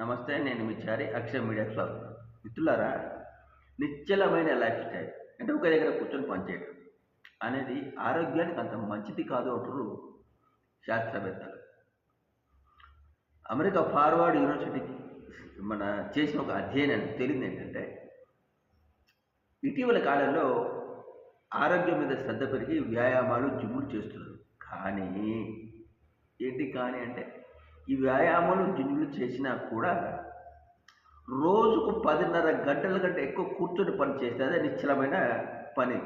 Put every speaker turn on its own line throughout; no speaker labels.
నమస్తే నేను మీ చారి అక్షయ మీడియా స్వాగతం. మిత్రులారా నిశ్చలమైన లైఫ్ స్టైల్ అంటే ఒక దగ్గర కూర్చొని పనిచేయడం అనేది ఆరోగ్యానికి అంత మంచిది కాదు అంటారు శాస్త్రవేత్తలు. అమెరికా ఫార్వర్డ్ యూనివర్సిటీకి మన చేసిన ఒక అధ్యయనం తెలియదు ఏంటంటే ఇటీవల కాలంలో ఆరోగ్యం మీద శ్రద్ధ పెరిగి వ్యాయామాలు జిమ్ములు చేస్తున్నారు. కానీ ఏంటి కానీ అంటే ఈ వ్యాయామాలు జిమ్ములు చేసినా కూడా రోజుకు పదిన్నర గంటల కంటే ఎక్కువ కూర్చొని పని చేస్తే అదే నిశ్చలమైన పని.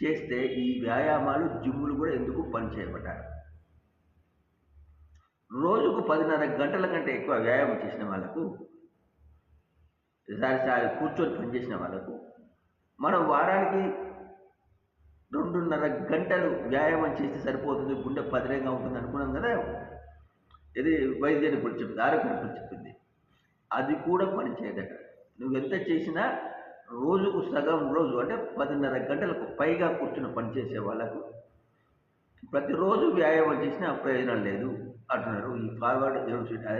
చేస్తే ఈ వ్యాయామాలు జిమ్ములు కూడా ఎందుకు పని చేయబడ్డారు రోజుకు పదిన్నర గంటల కంటే ఎక్కువ వ్యాయామం చేసిన వాళ్ళకు సారి సారి కూర్చొని పనిచేసిన వాళ్ళకు మనం వారానికి రెండున్నర గంటలు వ్యాయామం చేస్తే సరిపోతుంది గుండె పదిలంగా ఉంటుంది అనుకున్నాం కదా? ఇది వైద్యుని ఇప్పుడు చెప్పింది ఆరోగ్య నిపుణులు చెప్పింది అది కూడా పని చేయదట. నువ్వు ఎంత చేసినా రోజుకు సగం రోజు అంటే పదిన్నర గంటలకు పైగా కూర్చుని పనిచేసే వాళ్ళకు ప్రతిరోజు వ్యాయామం చేసినా ప్రయోజనం లేదు అంటున్నారు ఈ ఫార్వర్డ్ యూనివర్సిటీ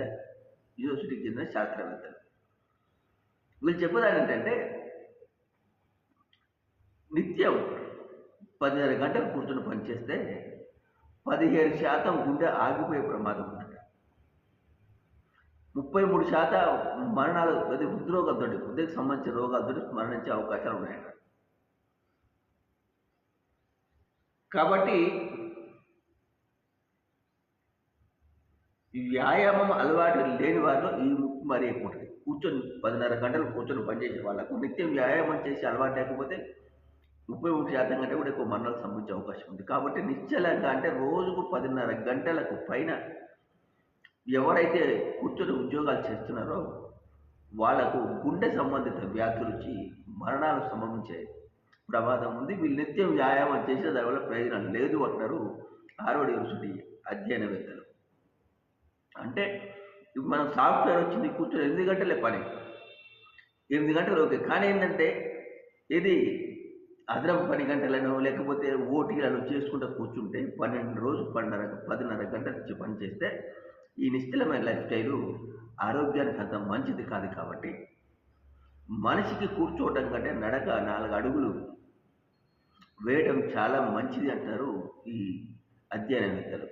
యూనివర్సిటీకి చెందిన శాస్త్రవేత్తలు. వీళ్ళు చెప్పేదాని ఏంటంటే నిత్యం పదిహేను గంటలు కూర్చుని పనిచేస్తే పదిహేడు శాతం గుండె ఆగిపోయే ప్రమాదం ఉందట ముప్పై మూడు శాతం మరణాలు అది హృద్రోగంతో హృదయకు సంబంధించిన రోగాలతో మరణించే అవకాశాలు ఉన్నాయి. కాబట్టి వ్యాయామం అలవాటు లేని వారిలో ఈ ముప్పు మరీ ఎక్కువ ఉంటుంది. కూర్చొని పదిన్నర గంటలు కూర్చొని పనిచేసే వాళ్ళకు నిత్యం వ్యాయామం చేసి అలవాటు లేకపోతే ముప్పై మూడు శాతం కంటే కూడా ఎక్కువ మరణాలు సంభవించే అవకాశం ఉంది. కాబట్టి నిశ్చలంగా అంటే రోజుకు పదిన్నర గంటలకు పైన ఎవరైతే కూర్చొని ఉద్యోగాలు చేస్తున్నారో వాళ్ళకు గుండె సంబంధిత వ్యాధులు వచ్చి మరణాలు సంభవించే ప్రమాదం ఉంది. వీళ్ళు నిత్యం వ్యాయామం చేసే దానివల్ల ప్రయోజనం లేదు అంటారు హార్వర్డ్ యూనివర్సిటీ అధ్యయనవేత్తలు. అంటే మనం సాఫ్ట్వేర్ వచ్చింది కూర్చొని ఎనిమిది గంటలే పని. ఎనిమిది గంటలు ఓకే. కానీ ఏంటంటే ఇది అదనపు పని గంటలను లేకపోతే ఓటీలను చేసుకుంటూ కూర్చుంటే పన్నెండు రోజు పన్నెండున్నర పదిన్నర గంటల నుంచి పని చేస్తే ఈ నిశ్చలమైన లైఫ్ స్టైలు ఆరోగ్యానికి అంత మంచిది కాదు కాబట్టి మనిషికి కూర్చోవడం కంటే నడక నాలుగు అడుగులు వేయడం చాలా మంచిది అంటారు ఈ అధ్యయనవేత్తలు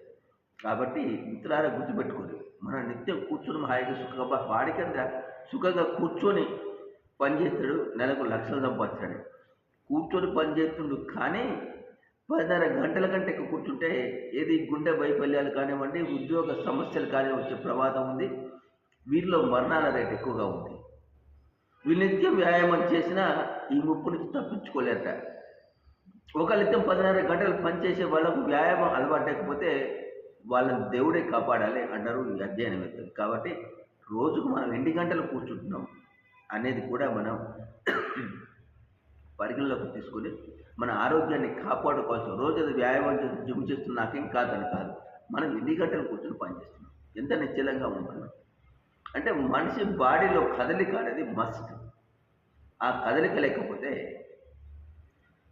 కాబట్టి మిత్రాల గుర్తుపెట్టుకోరు మన నిత్యం కూర్చొని హాయిగా సుఖంగా వాడికంతా సుఖంగా కూర్చొని పనిచేస్తాడు నెలకు లక్షలు సంపాదిస్తాడు. కూర్చొని పనిచేస్తుండు కానీ పదిన్నర గంటల కంటే ఎక్కువ కూర్చుంటే ఏది గుండె వైఫల్యాలు కానివ్వండి ఉద్యోగ సమస్యలు కానీ వచ్చే ప్రమాదం ఉంది. వీరిలో మరణాల రేటు ఎక్కువగా ఉంది. వీళ్ళు నిత్యం వ్యాయామం చేసినా ఈ ముప్పు నుంచి తప్పించుకోలేట ఒక నిత్యం పదిన్నర గంటలు పనిచేసే వాళ్ళకు వ్యాయామం అలవాటు లేకపోతే వాళ్ళని దేవుడే కాపాడాలి అంటారు ఈ అధ్యయనవేత్తలు కాబట్టి రోజుకు మనం ఎన్ని గంటలు కూర్చుంటున్నాం అనేది కూడా మనం పరిగణలోకి తీసుకొని మన ఆరోగ్యాన్ని కాపాడుకోవాల్సిన రోజు అది వ్యాయామం జిమ్ చేస్తున్న నాకేం కాదని కాదు. మనం ఎన్ని గంటలు కూర్చొని పనిచేస్తున్నాం ఎంత నిశ్చలంగా ఉంటున్నాం? అంటే మనిషి బాడీలో కదలిక అనేది మస్ట్ ఆ కదలిక లేకపోతే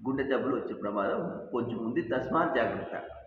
గుండె జబ్బులు వచ్చే ప్రమాదం కొంచెం ఉంది. తస్మాత్ జాగ్రత్త.